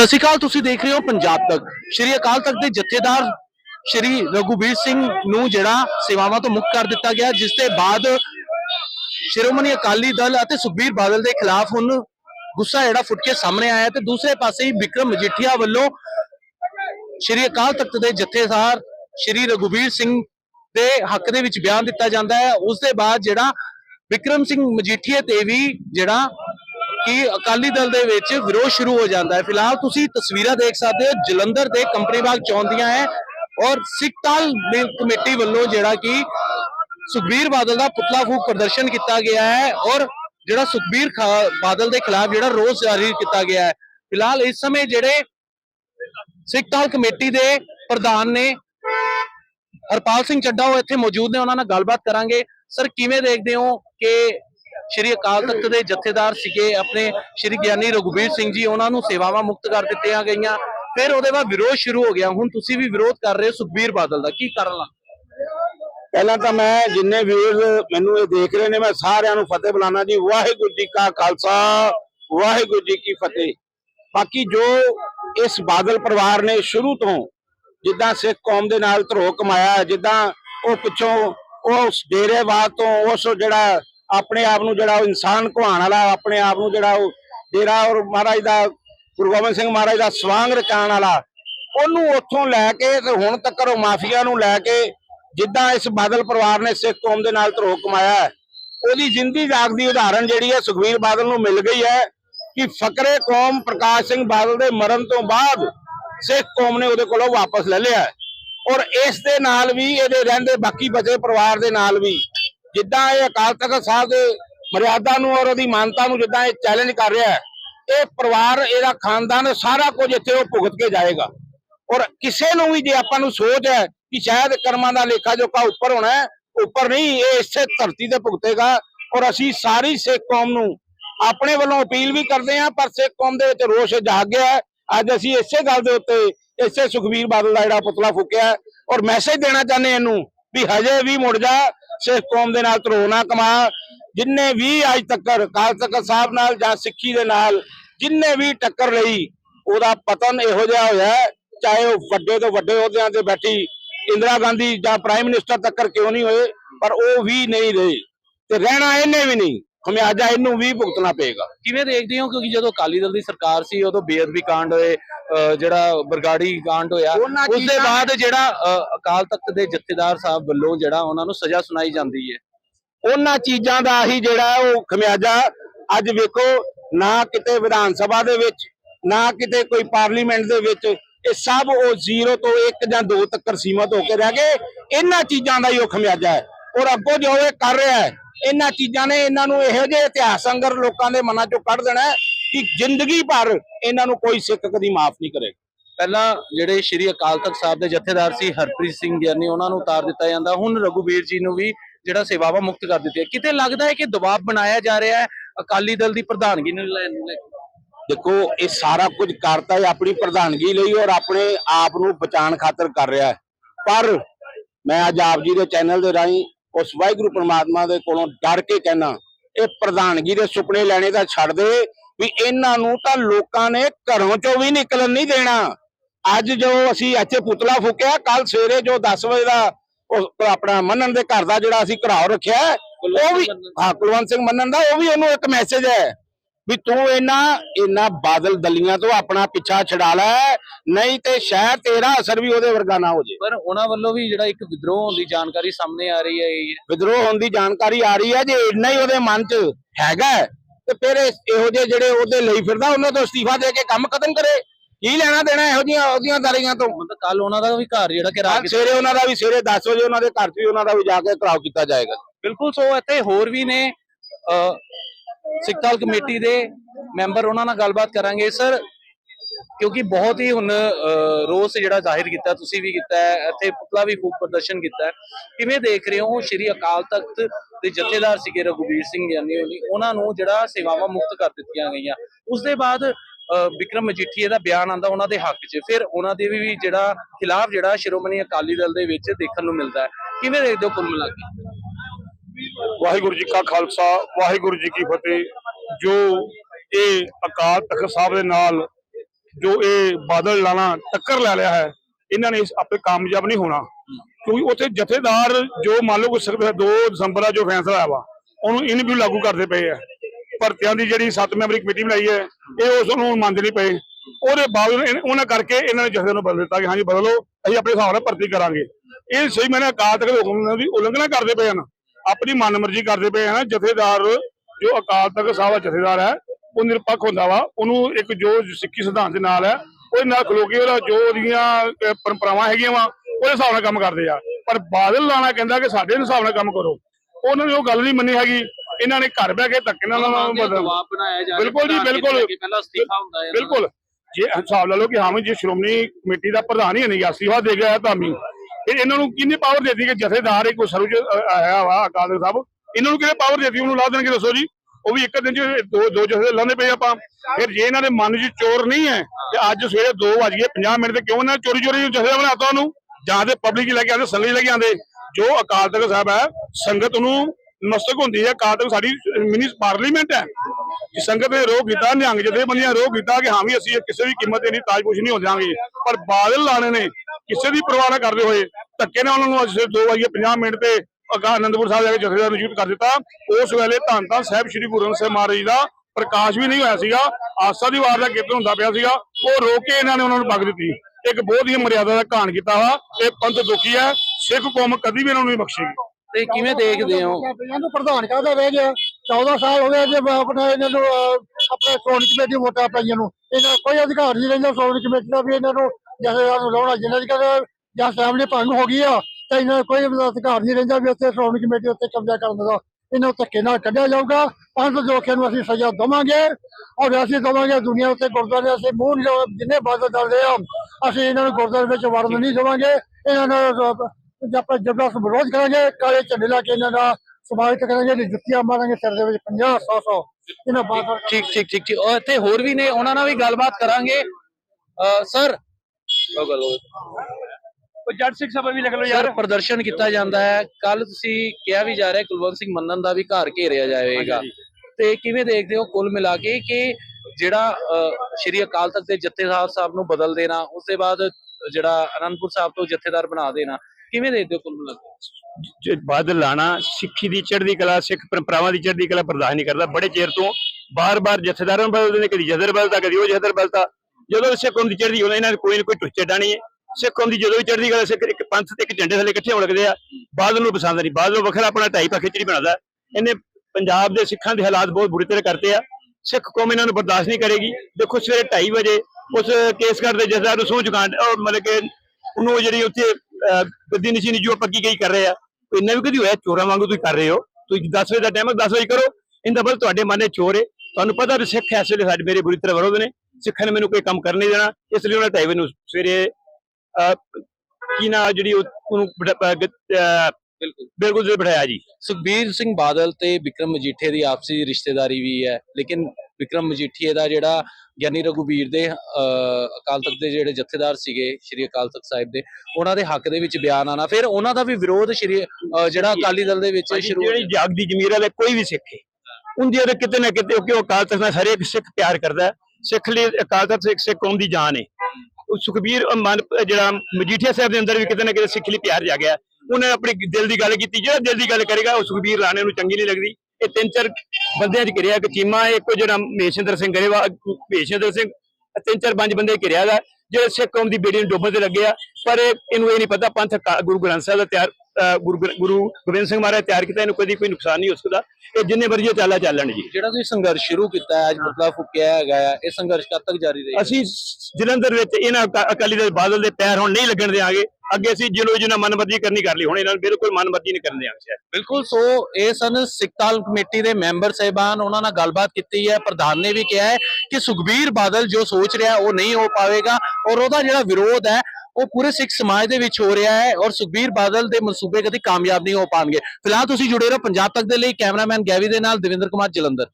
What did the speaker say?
ਸਤਿ ਸ਼੍ਰੀ ਅਕਾਲ, ਤੁਸੀਂ ਦੇਖ ਰਹੇ ਹੋ ਪੰਜਾਬ ਤੱਕ। ਸ਼੍ਰੀ ਅਕਾਲ ਤਖਤ ਦੇ ਜਥੇਦਾਰ ਸ਼੍ਰੀ ਰਘੁਬੀਰ ਸਿੰਘ ਨੂੰ ਜਿਹੜਾ ਸੇਵਾਵਾਂ ਤੋਂ ਮੁਕਤ ਕਰ ਦਿੱਤਾ ਗਿਆ, ਜਿਸ ਦੇ ਬਾਅਦ ਸ਼੍ਰੋਮਣੀ ਅਕਾਲੀ ਦਲ ਅਤੇ ਸੁਖਬੀਰ ਬਾਦਲ ਦੇ ਖਿਲਾਫ ਹੁਣ ਗੁੱਸਾ ਜਿਹੜਾ ਫੁੱਟ ਕੇ ਸਾਹਮਣੇ ਆਇਆ ਤੇ ਦੂਸਰੇ ਪਾਸੇ ਹੀ ਵਿਕਰਮ ਮਜੀਠੀਆ ਵੱਲੋਂ ਸ਼੍ਰੀ ਅਕਾਲ ਤਖਤ ਦੇ ਜਥੇਦਾਰ ਸ਼੍ਰੀ ਰਘੁਬੀਰ ਸਿੰਘ ਦੇ ਹੱਕ ਦੇ ਵਿੱਚ ਬਿਆਨ ਦਿੱਤਾ ਜਾਂਦਾ ਹੈ। ਉਸ ਦੇ ਬਾਅਦ ਜਿਹੜਾ ਵਿਕਰਮ ਸਿੰਘ ਮਜੀਠੀਆ ਤੇ ਵੀ ਜਿਹੜਾ ਕਿ ਅਕਾਲੀ ਦਲ ਦੇ ਵਿੱਚ ਵਿਰੋਧ ਸ਼ੁਰੂ ਹੋ ਜਾਂਦਾ ਹੈ। ਫਿਲਹਾਲ ਤੁਸੀਂ ਤਸਵੀਰਾਂ ਦੇਖ ਸਕਦੇ ਹੋ, ਜਲੰਧਰ ਦੇ ਕੰਪਨੀ ਬਾਗ ਚੌਂਕ ਹੈ ਔਰ ਸਿੱਖ ਕਮੇਟੀ ਵੱਲੋਂ ਜਿਹੜਾ ਕਿ ਸੁਖਬੀਰ ਬਾਦਲ ਦਾ ਪੁਤਲਾ ਫੂਕ ਪ੍ਰਦਰਸ਼ਨ ਕੀਤਾ ਗਿਆ ਹੈ ਔਰ ਜਿਹੜਾ ਸੁਖਬੀਰ ਬਾਦਲ ਦੇ ਖਿਲਾਫ ਜਿਹੜਾ ਰੋਸ ਜਾਰੀ ਕੀਤਾ ਗਿਆ ਹੈ। ਫਿਲਹਾਲ ਇਸ ਸਮੇਂ ਜਿਹੜੇ ਸਿੱਖ ਤਾਲ ਕਮੇਟੀ ਦੇ ਪ੍ਰਧਾਨ ਨੇ ਹਰਪਾਲ ਸਿੰਘ ਚੱਡਾ ਉਹ ਇੱਥੇ ਮੌਜੂਦ ਨੇ, ਉਹਨਾਂ ਨਾਲ ਗੱਲਬਾਤ ਕਰਾਂਗੇ। ਸਰ, ਕਿਵੇਂ ਦੇਖਦੇ ਹੋ ਕਿ ਸ਼੍ਰੀ ਅਕਾਲ ਤਖਤ ਦੇ ਜਥੇਦਾਰ ਸੀਗੇ, ਆਪਣੇ ਸ਼੍ਰੀ ਗਿਆਨੀ ਰਘੁਬੀਰ ਸਿੰਘ ਜੀ, ਉਹਨਾਂ ਨੂੰ ਸੇਵਾਵਾਂ ਮੁਕਤ ਕਰ ਦਿੱਤੀਆਂ ਗਈਆਂ। ਫਿਰ ਉਹਦੇ ਬਾਅਦ ਵਿਰੋਧ ਸ਼ੁਰੂ ਹੋ ਗਿਆ। ਹੁਣ ਤੁਸੀਂ ਵੀ ਵਿਰੋਧ ਕਰ ਰਹੇ ਹੋ ਸੁਖਬੀਰ ਬਾਦਲ ਦਾ। ਕੀ ਕਾਰਨ ਲੱਗ ਪਹਿਲਾਂ ਤਾਂ ਮੈਂ ਜਿੰਨੇ ਵੀਰ ਮੈਨੂੰ ਇਹ ਦੇਖ ਰਹੇ ਨੇ, ਮੈਂ ਸਾਰਿਆਂ ਨੂੰ ਫਤਿਹ ਬੁਲਾਣਾ ਜੀ। ਵਾਹਿਗੁਰੂ ਜੀ ਕਾ ਖਾਲਸਾ, ਵਾਹਿਗੁਰੂ ਜੀ ਕੀ ਫਤਿਹ। ਬਾਕੀ ਜੋ ਇਸ ਬਾਦਲ ਪਰਿਵਾਰ ਨੇ ਸ਼ੁਰੂ ਤੋਂ ਜਿੱਦਾਂ ਸਿੱਖ ਕੌਮ ਦੇ ਨਾਲ ਧਰੋ ਕਮਾਇਆ, ਜਿੱਦਾਂ ਉਹ ਪਿੱਛੋਂ ਉਸ ਡੇਰੇਵਾਦ ਤੋਂ ਉਸ ਜਿਹੜਾ ਆਪਣੇ ਆਪ ਨੂੰ ਜਿਹੜਾ ਉਹ ਇਨਸਾਨ ਕਹਾਉਣ ਵਾਲਾ, ਆਪਣੇ ਆਪ ਨੂੰ ਜਿਹੜਾ ਉਹ ਡੇਰਾ ਔਰ ਮਹਾਰਾਜ ਦਾ, ਗੁਰੂ ਗੋਬਿੰਦ ਸਿੰਘ ਮਹਾਰਾਜ ਦਾ ਸਵਾਂਗ ਰਚਾਉਣ ਵਾਲਾ, ਉਹਨੂੰ ਉੱਥੋਂ ਲੈ ਕੇ ਤੇ ਹੁਣ ਤੱਕ ਉਹ ਮਾਫੀਆ ਨੂੰ ਲੈ ਕੇ ਜਿੱਦਾਂ ਇਸ ਬਾਦਲ ਪਰਿਵਾਰ ਨੇ ਸਿੱਖ ਕੌਮ ਦੇ ਨਾਲ ਧਰੋ ਕਮਾਇਆ ਉਹਦੀ ਜ਼ਿੰਦਗੀ ਜਾਗਦੀ ਉਦਾਹਰਣ ਜਿਹੜੀ ਹੈ ਸੁਖਵੀਰ ਬਾਦਲ ਨੂੰ ਮਿਲ ਗਈ ਹੈ ਕਿ ਫਕਰੇ ਕੌਮ ਪ੍ਰਕਾਸ਼ ਸਿੰਘ ਬਾਦਲ ਦੇ ਮਰਨ ਤੋਂ ਬਾਅਦ ਸਿੱਖ ਕੌਮ ਨੇ ਉਹਦੇ ਕੋਲੋਂ ਵਾਪਸ ਲੈ ਲਿਆ ਔਰ ਇਸ ਦੇ ਨਾਲ ਵੀ, ਇਹਦੇ ਰਹਿੰਦੇ ਬਾਕੀ ਬਚੇ ਪਰਿਵਾਰ ਦੇ ਨਾਲ ਵੀ ਜਿੱਦਾਂ ਇਹ ਅਕਾਲ ਤਖਤ ਸਾਹਿਬ ਦੇ ਮਰਿਆਦਾ ਨੂੰ ਔਰ ਉਹਦੀ ਮਾਨਤਾ ਨੂੰ ਜਿੱਦਾਂ ਇਹ ਚੈਲੰਜ ਕਰ ਰਿਹਾ ਹੈ, ਇਹ ਪਰਿਵਾਰ, ਇਹਦਾ ਖਾਨਦਾਨ, ਸਾਰਾ ਕੁਝ ਇੱਥੇ ਉਹ ਭੁਗਤ ਕੇ ਜਾਏਗਾ। ਔਰ ਕਿਸੇ ਨੂੰ ਵੀ ਜੇ ਆਪਾਂ ਨੂੰ ਸੋਚ ਹੈ ਕਿ ਸ਼ਾਇਦ ਕਰਮਾਂ ਦਾ ਲੇਖਾ ਜੋਖਾ ਉੱਪਰ ਹੋਣਾ ਹੈ, ਉੱਪਰ ਨਹੀਂ, ਇਹ ਇਸੇ ਧਰਤੀ ਤੇ ਭੁਗਤੇਗਾ। ਔਰ ਅਸੀਂ ਸਾਰੀ ਸਿੱਖ ਕੌਮ ਨੂੰ ਆਪਣੇ ਵੱਲੋਂ ਅਪੀਲ ਵੀ ਕਰਦੇ ਹਾਂ, ਪਰ ਸਿੱਖ ਕੌਮ ਦੇ ਵਿੱਚ ਰੋਸ਼ ਜਾਗ ਗਿਆ ਅੱਜ ਅਸੀਂ ਇਸੇ ਗੱਲ ਦੇ ਉੱਤੇ ਇਸੇ ਸੁਖਬੀਰ ਬਾਦਲ ਦਾ ਜਿਹੜਾ ਪੁਤਲਾ ਫੂਕਿਆ ਔਰ ਮੈਸੇਜ ਦੇਣਾ ਚਾਹੁੰਦੇ ਇਹਨੂੰ ਵੀ ਹਜੇ ਵੀ ਮੁੜ ਜਾ ਸਿੱਖ ਕੌਮ ਦੇ ਨਾਲ ਧਰੋ ਨਾ ਕਮਾ, ਜਿੰਨੇ ਵੀ ਅੱਜ ਤੱਕ ਅਕਾਲ ਤਖਤ ਸਾਹਿਬ ਨਾਲ ਜਾਂ ਸਿੱਖੀ ਦੇ ਨਾਲ ਜਿੰਨੇ ਵੀ ਟੱਕਰ ਲਈ, ਉਹਦਾ ਪਤਨ ਇਹੋ ਜਿਹਾ ਹੋਇਆ ਚਾਹੇ ਉਹ ਵੱਡੇ ਤੋਂ ਵੱਡੇ ਅਹੁਦਿਆਂ ਤੇ ਬੈਠੀ, ਇੰਦਰਾ ਗਾਂਧੀ ਜਾਂ ਪ੍ਰਾਈਮ ਮਿਨਿਸਟਰ ਤੱਕ ਕਿਉਂ ਨਹੀਂ ਹੋਏ, ਪਰ ਉਹ ਵੀ ਨਹੀਂ ਰਹੇ, ਤੇ ਰਹਿਣਾ ਇਹਨੇ ਵੀ ਨਹੀਂ, ਖਮਿਆਜਾ ਇਹਨੂੰ ਵੀ ਭੁਗਤਣਾ ਪਏਗਾ। ਕਿਵੇਂ ਦੇਖਦੇ ਹੋ? ਕਿਉਂਕਿ ਜਦੋਂ ਅਕਾਲੀ ਦਲ ਦੀ ਸਰਕਾਰ ਸੀ, ਉਦੋਂ ਬੇਅਦਬੀ ਕਾਂਡ ਹੋਏ ਜਿਹੜਾ ਬਰਗਾੜੀ ਕਾਂਡ ਹੋਇਆ ਉਸ ਦੇ ਬਾਅਦ ਜਿਹੜਾ ਅਕਾਲ ਤਖਤ ਦੇ ਜਥੇਦਾਰ ਸਾਹਿਬ ਵੱਲੋਂ ਜਿਹੜਾ ਉਹਨਾਂ ਨੂੰ ਸਜ਼ਾ ਸੁਣਾਈ ਜਾਂਦੀ ਹੈ। ਉਹਨਾਂ ਚੀਜ਼ਾਂ ਦਾ ਹੀ ਜਿਹੜਾ ਉਹ ਖਮਿਆਜਾ ਅੱਜ ਵੇਖੋ ਨਾ ਕਿਤੇ ਵਿਧਾਨ ਸਭਾ ਦੇ ਵਿੱਚ ਨਾ ਕਿਤੇ ਕੋਈ ਪਾਰਲੀਮੈਂਟ ਦੇ ਵਿੱਚ ਇਹ ਸਭ ਉਹ ਜ਼ੀਰੋ ਤੋਂ 1 ਜਾਂ 2 ਤੱਕ ਸੀਮਤ ਹੋ ਕੇ ਰਹਿ ਗਏ। ਇਹਨਾਂ ਚੀਜ਼ਾਂ ਦਾ ਹੀ ਉਹ ਖਮਿਆਜਾ ਹੈ। ਔਰ ਅੱਗੋਂ ਜੋ ਇਹ ਕਰ ਰਿਹਾ ਹੈ ਇਹਨਾਂ ਚੀਜ਼ਾਂ ਨੇ ਇਹਨਾਂ ਨੂੰ ਇਹੋ ਜਿਹੇ ਇਤਿਹਾਸ ਅੰਗਰ ਲੋਕਾਂ ਦੇ ਮਨਾਂ ਚੋਂ ਕੱਢ ਦੇਣਾ ਹੈ। ਕਿ ਜ਼ਿੰਦਗੀ ਭਰ ਇਹਨਾਂ ਨੂੰ ਕੋਈ ਸਿੱਖ ਕਦੀ ਮਾਫ ਨਹੀਂ ਕਰੇਗਾ। ਪਹਿਲਾਂ ਜਿਹੜੇ ਸ਼੍ਰੀ ਅਕਾਲ ਤਖਤ ਸਾਹਿਬ ਦੇ ਜਥੇਦਾਰ ਸੀ ਹਰਪ੍ਰੀਤ ਸਿੰਘ ਗਿਆਨੀ ਉਹਨਾਂ ਨੂੰ ਉਤਾਰ ਦਿੱਤਾ ਜਾਂਦਾ। ਹੁਣ ਰਘੁਬੀਰ ਜੀ ਨੂੰ ਵੀ ਜਿਹੜਾ ਸੇਵਾਵਾਂ ਮੁਕਤ ਕਰ ਦਿੱਤੀਆਂ ਕਿਤੇ ਲੱਗਦਾ ਹੈ ਕਿ ਦਬਾਅ ਬਣਾਇਆ ਜਾ ਰਿਹਾ ਹੈ? ਅਕਾਲੀ ਦਲ ਦੀ ਪ੍ਰਧਾਨਗੀ ਨੂੰ ਲੈਣ ਨੂੰ। ਦੇਖੋ ਇਹ ਸਾਰਾ ਕੁਝ ਕਰਤਾ ਹੈ ਆਪਣੀ ਪ੍ਰਧਾਨਗੀ ਲਈ ਔਰ ਆਪਣੇ ਆਪ ਨੂੰ ਬਚਾਉਣ ਖਾਤਰ ਕਰ ਰਿਹਾ ਹੈ। ਪਰ ਮੈਂ ਅੱਜ ਆਪ ਜੀ ਦੇ ਚੈਨਲ ਦੇ ਰਾਹੀਂ ਉਸ ਵਾਹਿਗੁਰੂ ਪ੍ਰਮਾਤਮਾ ਦੇ ਕੋਲੋਂ ਡਰ ਕੇ ਕਹਿਣਾ ਇਹ ਪ੍ਰਧਾਨਗੀ ਦੇ ਸੁਪਨੇ ਲੈਣੇ ਤਾਂ ਛੱਡ ਦੇ। ਵੀ ਇਹਨਾਂ ਨੂੰ ਤਾਂ ਲੋਕਾਂ ਨੇ ਘਰੋਂ ਚੋਂ ਵੀ ਨਿਕਲਣ ਨਹੀਂ ਦੇਣਾ। ਅੱਜ ਜੋ ਅਸੀਂ ਇੱਥੇ ਪੁਤਲਾ ਫੂਕਿਆ ਕੱਲ ਸਵੇਰੇ ਜੋ 10 ਵਜੇ ਦਾ ਉਹ ਆਪਣਾ ਮੰਨਣ ਦੇ ਘਰ ਦਾ ਜਿਹੜਾ ਅਸੀਂ ਘਰਾਓ ਰੱਖਿਆ ਉਹ ਵੀ ਹਾਂ ਕੁਲਵੰਤ ਸਿੰਘ ਮੰਨਣ ਦਾ ਉਹ ਵੀ ਉਹਨੂੰ ਇੱਕ ਮੈਸੇਜ ਹੈ ਵੀ ਤੂੰ ਇਹਨਾਂ ਇਹਨਾਂ ਬਾਦਲ ਦਲੀਆਂ ਤੋਂ ਆਪਣਾ ਪਿੱਛਾ ਛਡਾ ਲੈ ਨਹੀਂ ਤੇ ਸ਼ਾਇਦ ਤੇਰਾ ਅਸਰ ਵੀ ਉਹਦੇ ਵਰਗਾ ਨਾ ਹੋ ਜੇ। ਪਰ ਉਹਨਾਂ ਵੱਲੋਂ ਵੀ ਜਿਹੜਾ ਇੱਕ ਵਿਦਰੋਹ ਹੋਣ ਦੀ ਜਾਣਕਾਰੀ ਸਾਹਮਣੇ ਆ ਰਹੀ ਹੈ ਵਿਦਰੋਹ ਹੋਣ ਦੀ ਜਾਣਕਾਰੀ ਆ ਰਹੀ ਹੈ ਜੇ ਇੰਨਾ ਹੀ ਉਹਦੇ ਮਨ 'ਚ ਹੈਗਾ ਤੇ ਫਿਰ ਇਹੋ ਜਿਹੇ ਜਿਹੜੇ ਉਹਦੇ ਲਈ ਫਿਰਦਾ ਉਹਨਾਂ ਤੋਂ ਅਸਤੀਫਾ ਦੇ ਕੇ ਕੰਮ ਖਤਮ ਕਰੇ। ਕੀ ਲੈਣਾ ਦੇਣਾ ਇਹੋ ਜਿਹੀਆਂ ਉਹਦੀਆਂ ਦਾਰੀਆਂ ਤੋਂ? ਮਤਲਬ ਕੱਲ ਉਹਨਾਂ ਦਾ ਵੀ ਘਰ ਜਿਹੜਾ ਕਿ ਰਾਤ ਸਵੇਰੇ ਉਹਨਾਂ ਦਾ ਵੀ ਸਵੇਰੇ 10 ਵਜੇ ਉਹਨਾਂ ਦੇ ਘਰ 'ਚ ਵੀ ਉਹਨਾਂ ਦਾ ਵੀ ਜਾ ਕੇ ਘਰਾਓ ਕੀਤਾ ਜਾਏਗਾ। ਬਿਲਕੁਲ ਸੋ ਇੱਥੇ ਹੋਰ ਵੀ ਨੇ ਅ, ਸਿੱਖ ਤਾਲ ਕਮੇਟੀ ਦੇ ਮੈਂਬਰ ਉਹਨਾਂ ਨਾਲ ਗੱਲਬਾਤ ਕਰਾਂਗੇ। ਸਰ ਕਿਉਂਕਿ ਬਹੁਤ ਹੀ ਹੁਣ ਰੋਸ ਜਿਹੜਾ ਜ਼ਾਹਿਰ ਕੀਤਾ, ਤੁਸੀਂ ਵੀ ਕੀਤਾ ਹੈ, ਇੱਥੇ ਪੁਤਲਾ ਵੀ ਖੂਬ ਪ੍ਰਦਰਸ਼ਨ ਕੀਤਾ ਹੈ। ਕਿਵੇਂ ਦੇਖ ਰਹੇ ਹੋ ਸ਼੍ਰੀ ਅਕਾਲ ਤਖਤ ਦੇ ਜਥੇਦਾਰ ਸੀਗੇ ਰਘੁਬੀਰ ਸਿੰਘ ਗਿਆਨੀ ਹੋਣੀ, ਉਹਨਾਂ ਨੂੰ ਜਿਹੜਾ ਸੇਵਾਵਾਂ ਮੁਕਤ ਕਰ ਦਿੱਤੀਆਂ ਗਈਆਂ। ਉਸ ਦੇ ਬਾਅਦ ਵਿਕਰਮ ਮਜੀਠੀਏ ਦਾ ਬਿਆਨ ਆਂਦਾ ਉਹਨਾਂ ਦੇ ਹੱਕ 'ਚ। ਫਿਰ ਉਹਨਾਂ ਦੇ ਵੀ ਜਿਹੜਾ ਖਿਲਾਫ ਜਿਹੜਾ ਸ਼੍ਰੋਮਣੀ ਅਕਾਲੀ ਦਲ ਦੇ ਵਿੱਚ ਦੇਖਣ ਨੂੰ ਮਿਲਦਾ ਹੈ। ਕਿਵੇਂ ਦੇਖਦੇ ਹੋ ਕੁੱਲ ਮਿਲਾ ਕੇ ਵਾਹਿਗੁਰੂ ਜੀ ਕਾ ਖਾਲਸਾ, ਵਾਹਿਗੁਰੂ ਜੀ ਕੀ ਫਤਿਹ। ਜੋ ਇਹ ਅਕਾਲ ਤਖਤ ਸਾਹਿਬ ਦੇ ਨਾਲ ਜੋ ਇਹ ਬਾਦਲ ਲਾਣਾ ਟੱਕਰ ਲੈ ਲਿਆ ਹੈ, ਇਹਨਾਂ ਨੇ ਆਪੇ ਕਾਮਯਾਬ ਨਹੀਂ ਹੋਣਾ। ਕਿਉਂਕਿ ਉੱਥੇ ਜਥੇਦਾਰ ਜੋ ਮੰਨ ਲਓ ਕੋਈ 2 ਦਸੰਬਰ ਦਾ ਜੋ ਫੈਸਲਾ ਆਇਆ ਵਾ, ਉਹਨੂੰ ਇਹਨ ਵੀ ਲਾਗੂ ਕਰਦੇ ਪਏ ਆ। ਭਰਤੀਆਂ ਦੀ ਜਿਹੜੀ 7 ਮੈਂਬਰੀ ਕਮੇਟੀ ਬਣਾਈ ਹੈ, ਇਹ ਉਸ ਨੂੰ ਮੰਨਦੇ ਨਹੀਂ ਪਏ। ਉਹਦੇ ਬਾਵਜੂਦ ਉਹਨਾਂ ਕਰਕੇ ਇਹਨਾਂ ਨੇ ਜਥੇਦਾਰ ਨੂੰ ਬਦਲ ਦਿੱਤਾ ਕਿ ਹਾਂਜੀ, ਬਦਲੋ, ਅਸੀਂ ਆਪਣੇ ਹਿਸਾਬ ਨਾਲ ਭਰਤੀ ਕਰਾਂਗੇ। ਇਹ ਸਹੀ ਮੈਨੇ ਅਕਾਲ ਤਖਤ ਦੇ ਹੁਕਮ ਦੀ ਉਲੰਘਣਾ ਕਰਦੇ ਪਏ ਹਨ। ਆਪਣੀ ਮਨਮਰਜ਼ੀ ਕਰਦੇ ਪਏ ਹਨ। ਜਥੇਦਾਰ ਜੋ ਅਕਾਲ ਤਖਤ ਸਾਹਿਬ ਦਾ ਜਥੇਦਾਰ ਹੈ ਉਹ ਨਿਰਪੱਖ ਹੁੰਦਾ ਵਾ ਉਹਨੂੰ ਇੱਕ ਜੋ ਸਿੱਖੀ ਸਿਧਾਂਤ ਦੇ ਨਾਲ ਹੈ ਉਹਦੇ ਨਾਲ ਖਲੋ ਕੇ ਉਹਦਾ ਜੋ ਉਹਦੀਆਂ ਪਰੰਪਰਾਵਾਂ ਹੈਗੀਆਂ ਵਾ ਉਹਦੇ ਹਿਸਾਬ ਨਾਲ ਕੰਮ ਕਰਦੇ ਆ। ਪਰ ਬਾਦਲ ਲਾਣਾ ਕਹਿੰਦਾ ਕਿ ਸਾਡੇ ਹਿਸਾਬ ਨਾਲ ਕੰਮ ਕਰੋ। ਉਹਨਾਂ ਨੇ ਉਹ ਗੱਲ ਨਹੀਂ ਮੰਨੀ ਹੈਗੀ। ਇਹਨਾਂ ਨੇ ਘਰ ਬਹਿ ਕੇ ਧੱਕੇ ਨਾਲ ਬਿਲਕੁਲ ਜੀ, ਬਿਲਕੁਲ। ਪਹਿਲਾਂ ਅਸਤੀਫਾ ਹੁੰਦਾ ਹੈ ਬਿਲਕੁਲ। ਜੇ ਹਿਸਾਬ ਲਾ ਲਓ ਕਿ ਹਾਂ ਵੀ ਜੇ ਸ਼੍ਰੋਮਣੀ ਕਮੇਟੀ ਦਾ ਪ੍ਰਧਾਨ ਹੀ ਨਹੀਂ ਆਸੀਵਾ ਦੇ ਗਿਆ ਧਾਮੀ। ਤੇ ਇਹਨਾਂ ਨੂੰ ਕਿੰਨੀ ਪਾਵਰ ਦੇਤੀ ਕਿ ਜਥੇਦਾਰ ਇੱਕ ਸਰਵਜ ਆਇਆ ਵਾ ਅਕਾਲ ਸਾਹਿਬ। ਇਹਨਾਂ ਨੂੰ ਕਿਹਨੇ ਪਾਵਰ ਦੇਤੀ? ਉਹਨੂੰ ਲਾ ਦੇਣਗੇ ਦੱਸੋ ਜੀ। ਉਹ ਵੀ ਇੱਕ ਦਿਨ ਚ ਦੋ ਦੋ ਜਥੇ ਲਾਉਂਦੇ ਪਏ ਆਪਾਂ। ਫਿਰ ਜੇ ਇਹਨਾਂ ਦੇ ਮਨ 'ਚ ਚੋਰ ਨਹੀਂ ਹੈ, ਤੇ ਅੱਜ ਸਵੇਰੇ 2 ਵਜ ਗਏ 50 ਮਿੰਟ ਤੇ ਕਿਉਂ ਇਹਨਾਂ ਚੋਰੀ ਚੋਰੀ ਜਥੇ ਬਣਾਤਾ ਉਹਨੂੰ? ਜਾਂ ਤੇ ਪਬਲਿਕ ਲੈ ਕੇ ਆਉਂਦੇ ਸੰਗਤ ਲੈ ਕੇ ਆਉਂਦੇ। ਜੋ ਅਕਾਲ ਤਖਤ ਸਾਹਿਬ ਹੈ, ਸੰਗਤ ਨੂੰ ਮਸਤਕ ਹੁੰਦੀ ਹੈ, ਅਕਾਲ ਤਖਤ ਸਾਡੀ ਮਿਨੀ ਪਾਰਲੀਮੈਂਟ ਹੈ। ਕਿ ਸੰਗਤ ਨੇ ਰੋਕ ਕੀਤਾ, ਨਿਹੰਗ ਜਥੇਬੰਦੀਆਂ ਰੋਕ ਕੀਤਾ ਕਿ ਹਾਂ ਵੀ ਅਸੀਂ ਕਿਸੇ ਵੀ ਕੀਮਤ ਤੇ ਨਹੀਂ ਤਾਜਪੋਸ਼ ਨਹੀਂ ਹੋ ਜਾਵਾਂਗੇ। ਪਰ ਬਾਦਲ ਲਾਣੇ ਨੇ, ਕਿਸੇ ਦੀ ਪਰਵਾਹ ਨਾ ਕਰਦੇ ਹੋਏ, ਧੱਕੇ ਨਾਲ ਉਹਨਾਂ ਨੂੰ ਅੱਜ 2 ਵਜੇ 50 ਮਿੰਟ ਤੇ ਅਕਾ ਆਨੰਦਪੁਰ ਸਾਹਿਬ ਜਾ ਕੇ ਜਥੇਦਾਰ ਨਿਯੁਕਤ ਕਰ ਦਿੱਤਾ। ਉਸ ਵੇਲੇ ਧੰਨ ਧੰਨ ਸਾਹਿਬ ਸ੍ਰੀ ਗੁਰੂ ਗ੍ਰੰਥ ਸਾਹਿਬ ਮਹਾਰਾਜ ਜੀ ਦਾ ਪ੍ਰਕਾਸ਼ ਵੀ ਨਹੀਂ ਹੋਇਆ ਸੀਗਾ। ਆਸਾ ਦੀ ਵਾਰ ਦਾ ਕੀਰਤਨ ਹੁੰਦਾ ਪਿਆ ਸੀਗਾ। ਉਹ ਰੋਕ ਕੇ ਇਹਨਾਂ ਨੇ ਉਹਨਾਂ ਨੂੰ ਪੱਗ ਦਿੱਤੀ। ਇੱਕ ਬਹੁਤ ਹੀ ਮਰਿਆਦਾ ਦਾ ਘਾਣ ਕੀਤਾ ਵਾ। ਇਹ ਪੰਥ ਦੁਖੀ ਹੈ। ਸਿੱਖ ਕੌਮ ਕਦੀ ਵੀ ਇਹਨਾਂ ਨੂੰ ਨਹੀਂ ਬਖਸ਼ੇਗੀ। ਤੇ ਕਿਵੇਂ ਦੇਖਦੇ ਹੋ? ਇਹਨੂੰ ਪ੍ਰਧਾਨ ਕਾਹਦਾ ਰਹਿ ਗਿਆ 14 ਸਾਲ ਹੋ ਗਏ ਜੇ ਆਪਣਾ ਇਹਨਾਂ ਨੂੰ ਆਪਣੇ ਸ਼੍ਰੋਮਣੀ ਕਮੇਟੀ ਵੋਟਾਂ ਪਾਈਆਂ ਨੂੰ। ਇਹਨਾਂ ਦਾ ਕੋਈ ਅਧਿਕਾਰ ਨਹੀਂ ਰਹਿੰਦਾ ਸ਼੍ਰੋਮਣੀ ਕਮੇਟੀ ਦਾ ਵੀ ਇਹਨਾਂ ਨੂੰ ਜਥੇਦਾਰ ਨੂੰ ਲਾਉਣਾ। ਜਿੰਨਾ ਚਿਰ ਜਾਂ ਅਸੈਂਬਲੀ ਭੰਗ ਹੋ ਗਈ ਆ ਤਾਂ ਇਹਨਾਂ ਦਾ ਕੋਈ ਵੀ ਅਧਿਕਾਰ ਨਹੀਂ ਰਹਿੰਦਾ ਵੀ ਉੱਥੇ ਸ਼੍ਰੋਮਣੀ ਕਮੇਟੀ ਉੱਤੇ ਕਬਜ਼ਾ ਕਰਨ ਦਾ। ਇਹਨਾਂ ਨੂੰ ਧੱਕੇ ਨਾਲ ਕੱਢਿਆ ਜਾਊਗਾ। ਪੰਜ ਜੋਖਿਆਂ ਨੂੰ ਅਸੀਂ ਸਜ਼ਾ ਦਵਾਂਗੇ। ਔਰ ਅਸੀਂ ਦਵਾਂਗੇ ਦੁਨੀਆ ਉੱਤੇ ਗੁਰਦੁਆਰੇ। ਅਸੀਂ ਮੂੰਹ ਨਹੀਂ ਜਿੰਨੇ ਬਾਦਲ ਚੱਲਦੇ ਆ ਅਸੀਂ ਇਹਨਾਂ ਨੂੰ ਗੁਰਦੁਆਰੇ ਵਿੱਚ ਵੜਨ ਨਹੀਂ ਦੇਵਾਂਗੇ। ਇਹਨਾਂ ਨੂੰ ਜੇ ਆਪਾਂ ਜਬਰਦਸਤ ਵਿਰੋਧ ਕਰਾਂਗੇ। ਕਾਲੇ ਝੰਡੇ ਲਾ ਕੇ ਇਹਨਾਂ ਦਾ ਸਮਾਗਤ ਕਰਾਂਗੇ। ਤੇ ਜੁੱਤੀਆਂ ਮਾਰਾਂਗੇ ਸਿਰ ਦੇ ਵਿੱਚ 50 100 100 ਇਹਨਾਂ ਬਾਦਲ ਠੀਕ ਠੀਕ ਠੀਕ ਠੀਕ। ਇੱਥੇ ਹੋਰ ਵੀ ਨੇ ਉਹਨਾਂ ਨਾਲ ਵੀ ਗੱਲਬਾਤ ਕਰਾਂਗੇ। ਸਰ। ਉਹ ਜੱਟ ਸਿੱਖ ਸਭਾ ਵੀ ਲਿਖ ਲਓ ਸਰ ਪ੍ਰਦਰਸ਼ਨ ਕੀਤਾ ਜਾਂਦਾ ਹੈ। ਕੱਲ ਤੁਸੀਂ ਕਿਹਾ ਵੀ ਜਾ ਰਿਹਾ ਕੁਲਵੰਤ ਸਿੰਘ ਮੰਨਨ ਦਾ ਵੀ ਘਰ ਘੇਰਿਆ ਜਾਵੇਗਾ। ਤੇ ਕਿਵੇਂ ਦੇਖਦੇ ਹੋ ਕੁੱਲ ਮਿਲਾ ਕੇ ਕਿ ਜਿਹੜਾ ਸ਼੍ਰੀ ਅਕਾਲ ਤਖਤ ਦੇ ਜਥੇਦਾਰ ਸਾਹਿਬ ਨੂੰ ਬਦਲ ਦੇਣਾ ਉਸ ਦੇ ਬਾਅਦ ਜਿਹੜਾ ਅਨੰਦਪੁਰ ਸਾਹਿਬ ਤੋਂ ਜਥੇਦਾਰ ਬਣਾ ਦੇਣਾ ਕਿਵੇਂ ਦੇਖਦੇ ਹੋ ਕੁੱਲ ਮਿਲਾ ਕੇ? ਜੇ ਬਾਦਲ ਲਾਣਾ ਸਿੱਖੀ ਦੀ ਚੜ੍ਹਦੀ ਕਲਾ ਸਿੱਖ ਪਰੰਪਰਾਵਾਂ ਦੀ ਚੜ੍ਹਦੀ ਕਲਾ ਬਰਦਾਸ਼ਤ ਨਹੀਂ ਕਰਦਾ। ਬੜੇ ਚਿਰ ਤੋਂ ਬਾਰ-ਬਾਰ ਜਥੇਦਾਰਾਂ ਨੂੰ ਬਦਲਦੇ ਨੇ ਕਦੀ ਜਥੇਦਾਰ ਬਦਲਦਾ ਕਦੀ ਉਹ ਜਥੇਦਾਰ ਬਦਲਦਾ। ਜਦੋਂ ਸਿੱਖ ਕੌਮ ਦੀ ਚੜ੍ਹਦੀ ਹੋਣਾ ਇਹਨਾਂ ਨੇ ਕੋਈ ਨਾ ਕੋਈ ਟੁੱਚੇ ਡਾਣੀ ਹੈ। ਸਿੱਖ ਕੌਮ ਦੀ ਜਦੋਂ ਵੀ ਚੜ੍ਹਦੀ ਕਲਾ ਸਿੱਖ ਇੱਕ ਪੰਥ ਤੇ ਇੱਕ ਝੰਡੇ ਥੱਲੇ ਇਕੱਠੇ ਹੋਣ ਲੱਗਦੇ ਆ ਬਾਦਲ ਨੂੰ ਪਸੰਦ ਨਹੀਂ ਬਾਦਲ ਵੱਖਰਾ ਆਪਣਾ ਢਾਈ ਪਾ ਖਿਚੜੀ ਬਣਾਦਾ ਇਹਨੇ ਪੰਜਾਬ ਦੇ ਸਿੱਖਾਂ ਦੇ ਹਾਲਾਤ ਬਹੁਤ ਬੁਰੀ ਤਰ੍ਹਾਂ ਕਰਤੇ ਆ। ਸਿੱਖ ਕੌਮ ਇਹਨਾਂ ਨੂੰ ਬਰਦਾਸ਼ਤ ਨਹੀਂ ਕਰੇਗੀ। ਦੇਖੋ ਸਵੇਰੇ 2:30 ਵਜੇ ਉਸ ਕੇਸ ਕਰਦੇ ਜਥੇਦਾਰ ਨੂੰ ਸਹੁੰ ਚੁਕਾਉਣ ਮਤਲਬ ਕਿ ਉਹਨੂੰ ਜਿਹੜੀ ਉੱਥੇ ਅਹ, ਗੱਦੀ ਨਸ਼ੀਨੀ ਜੋ ਪੱਕੀ ਗਈ ਕਰ ਰਹੇ ਆ ਇੰਨਾ ਵੀ ਕਦੀ ਹੋਇਆ ਚੋਰਾਂ ਵਾਂਗੂ ਤੁਸੀਂ ਕਰ ਰਹੇ ਹੋ। ਤੁਸੀਂ 10 ਵਜੇ ਦਾ ਟਾਈਮ ਹੈ 10 ਵਜੇ ਕਰੋ। ਇਹਦਾ ਬਲ ਤੁਹਾਡੇ ਮਨ 'ਚ ਚੋਰ ਹੈ ਤੁਹਾਨੂੰ ਪਤਾ ਵੀ ਸਿੱਖ ਇਸ ਵੇਲੇ ਸਾਡੇ ਮੇਰੇ ਬੁਰੀ ਤਰ੍ਹਾਂ ਵਿਰੋਧ ਨੇ। ਸਿੱਖਾਂ ਨੇ ਮੈਨੂੰ ਕੋਈ ਕੰਮ ਕਰਨ ਨਹੀਂ ਦੇਣਾ ਇਸ ਲਈ ਉਹਨਾਂ ਢਾਈ ਵਜੇ ਨੂੰ ਸਵੇਰੇ ਕੀ ਨਾ ਜਿਹੜੀ ਉਹ- ਉਹਨੂੰ ਬਿਲਕੁਲ। ਬਿਲਕੁਲ ਜ਼ਰੂਰ ਬਿਠਾਇਆ ਜੀ। ਸੁਖਬੀਰ ਸਿੰਘ ਬਾਦਲ ਤੇ ਵਿਕਰਮ ਮਜੀਠੇ ਦੀ ਆਪਸੀ ਰਿਸ਼ਤੇਦਾਰੀ ਵੀ ਹੈ ਲੇਕਿਨ ਵਿਕਰਮ ਮਜੀਠੀਏ ਦਾ ਜਿਹੜਾ ਗਿਆਨੀ ਰਘੁਬੀਰ ਦੇ ਅਕਾਲ ਤਖਤ ਦੇ ਜਿਹੜੇ ਜਥੇਦਾਰ ਸੀਗੇ ਸ਼੍ਰੀ ਅਕਾਲ ਤਖਤ ਸਾਹਿਬ ਦੇ ਉਹਨਾਂ ਦੇ ਹੱਕ ਦੇ ਵਿੱਚ ਬਿਆਨ ਆਣਾ ਫਿਰ ਉਹਨਾਂ ਦਾ ਵੀ ਵਿਰੋਧ ਸ਼੍ਰੀ ਜਿਹੜਾ ਅਕਾਲੀ ਦਲ ਦੇ ਵਿੱਚ ਸ਼ੁਰੂ ਜਿਹੜੀ ਜਾਗ ਦੀ ਜ਼ਮੀਰ ਵਾਲੇ ਕੋਈ ਵੀ ਸਿੱਖ ਹੈ। ਉਹਦੀ ਉਹਦੇ ਕਿਤੇ ਨਾ ਕਿਤੇ ਉਹ ਅਕਾਲ ਤਖਤ ਨਾਲ ਹਰੇਕ ਸਿੱਖ ਪਿਆਰ ਕਰਦਾ ਸਿੱਖ ਲਈ ਅਕਾਲ ਤਖਤ ਸਿੱਖ ਸਿੱਖ ਕੌਮ ਦੀ ਜਾਨ ਹੈ। ਸੁਖਬੀਰ ਮਨ ਜਿਹੜਾ ਮਜੀਠੀਆ ਸਾਹਿਬ ਦੇ ਅੰਦਰ ਵੀ ਕਿਤੇ ਨਾ ਕਿਤੇ ਸਿੱਖ ਲਈ ਪਿਆਰ ਜਾਗਿਆ ਉਹਨੇ ਆਪਣੀ ਦਿਲ ਦੀ ਗੱਲ ਕੀਤੀ। ਜਿਹੜਾ ਦਿਲ ਦੀ ਗੱਲ ਕਰੇਗਾ, ਉਹ ਸੁਖਬੀਰ ਰਾਣੇ ਨੂੰ ਚੰਗੀ ਨਹੀਂ ਲੱਗਦੀ। ਇਹ ਤਿੰਨ ਚਾਰ ਬੰਦਿਆਂ 'ਚ ਘਿਰਿਆ ਇੱਕ ਚੀਮਾ, ਇੱਕ ਜਿਹੜਾ ਮੇਸ਼ਿੰਦਰ ਸਿੰਘ ਗਰੇਵਾ ਮੇਸ਼ਿੰਦਰ ਸਿੰਘ ਤਿੰਨ ਚਾਰ ਪੰਜ ਬੰਦੇ ਘਿਰਿਆ ਦਾ ਜਿਹੜੇ ਸਿੱਖ ਕੌਮ ਦੀ ਬੇੜੀ ਨੂੰ ਡੋਬਣ ਤੇ ਲੱਗੇ ਆ। ਪਰ ਇਹਨੂੰ ਇਹ ਨਹੀਂ ਪਤਾ, ਪੰਥ ਗੁਰੂ ਗ੍ਰੰਥ ਸਾਹਿਬ ਦਾ ਤਿਆਰ ਗੁਰੂ ਗੋਬਿੰਦ ਸਿੰਘ ਮਹਾਰਾਜ ਤਿਆਰ ਕੀਤਾ ਇਹਨੂੰ ਕਦੀ ਕੋਈ ਨੁਕਸਾਨ ਨਹੀਂ ਹੋ ਸਕਦਾ। ਇਹ ਜਿੰਨੇ ਇਹ ਚਾਲਾ ਚੱਲਣ ਜੀ। ਜਿਹੜਾ ਤੁਸੀਂ ਸੰਘਰਸ਼ ਸ਼ੁਰੂ ਕੀਤਾ ਅੱਜ ਪੁਤਲਾ ਫੁੱਕਿਆ ਹੈਗਾ ਇਹ ਸੰਘਰਸ਼ ਕਦ ਤੱਕ ਜਾਰੀ ਰਹੇਗਾ? ਅਸੀਂ ਜਲੰਧਰ ਵਿੱਚ ਇਹਨਾਂ ਅਕਾ- ਅਕਾਲੀ ਦਲ ਬਾਦਲ ਦੇ ਪੈਰ ਹੁਣ ਨਹੀਂ ਲੱਗਣ ਦੇਾਂਗੇ ਅੱਗੇ ਅਸੀਂ ਜਿਹਨੂੰ ਜਿਹਨਾਂ ਮਨਮਰਜ਼ੀ ਕਰਨੀ ਕਰ ਲਈ ਹੁਣ ਇਹਨਾਂ ਨੂੰ ਬਿਲਕੁਲ ਮਨਮਰਜ਼ੀ ਨਹੀਂ ਕਰਨ ਦੇਾਂਗੇ ਬਿਲਕੁਲ ਸੋ ਇਹ ਸਨ ਸਿੱਖਤਾਲ ਕਮੇਟੀ ਦੇ ਮੈਂਬਰ ਸਹਿਬਾਨ ਉਹਨਾਂ ਨਾਲ ਗੱਲਬਾਤ ਕੀਤੀ ਹੈ। ਪ੍ਰਧਾਨ ਨੇ ਵੀ ਕਿਹਾ ਹੈ ਕਿ ਸੁਖਬੀਰ ਬਾਦਲ ਜੋ ਸੋਚ ਰਿਹਾ ਉਹ ਨਹੀਂ ਹੋ ਪਾਵੇਗਾ ਔਰ ਉਹਦਾ ਜਿਹੜਾ ਵਿਰੋਧ ਹੈ ਉਹ ਪੂਰੇ ਸਿੱਖ ਸਮਾਜ ਦੇ ਵਿੱਚ ਹੋ ਰਿਹਾ ਹੈ ਔਰ ਸੁਖਬੀਰ ਬਾਦਲ ਦੇ ਮਨਸੂਬੇ ਕਦੀ ਕਾਮਯਾਬ ਨਹੀਂ ਹੋ ਪਾਣਗੇ। ਫਿਲਹਾਲ ਤੁਸੀਂ ਜੁੜੇ ਰਹੋ ਪੰਜਾਬ ਤੱਕ ਦੇ ਲਈ, ਕੈਮਰਾਮੈਨ ਗੈਵੀ ਦੇ ਨਾਲ ਦਵਿੰਦਰ ਕੁਮਾਰ ਜਲੰਧਰ।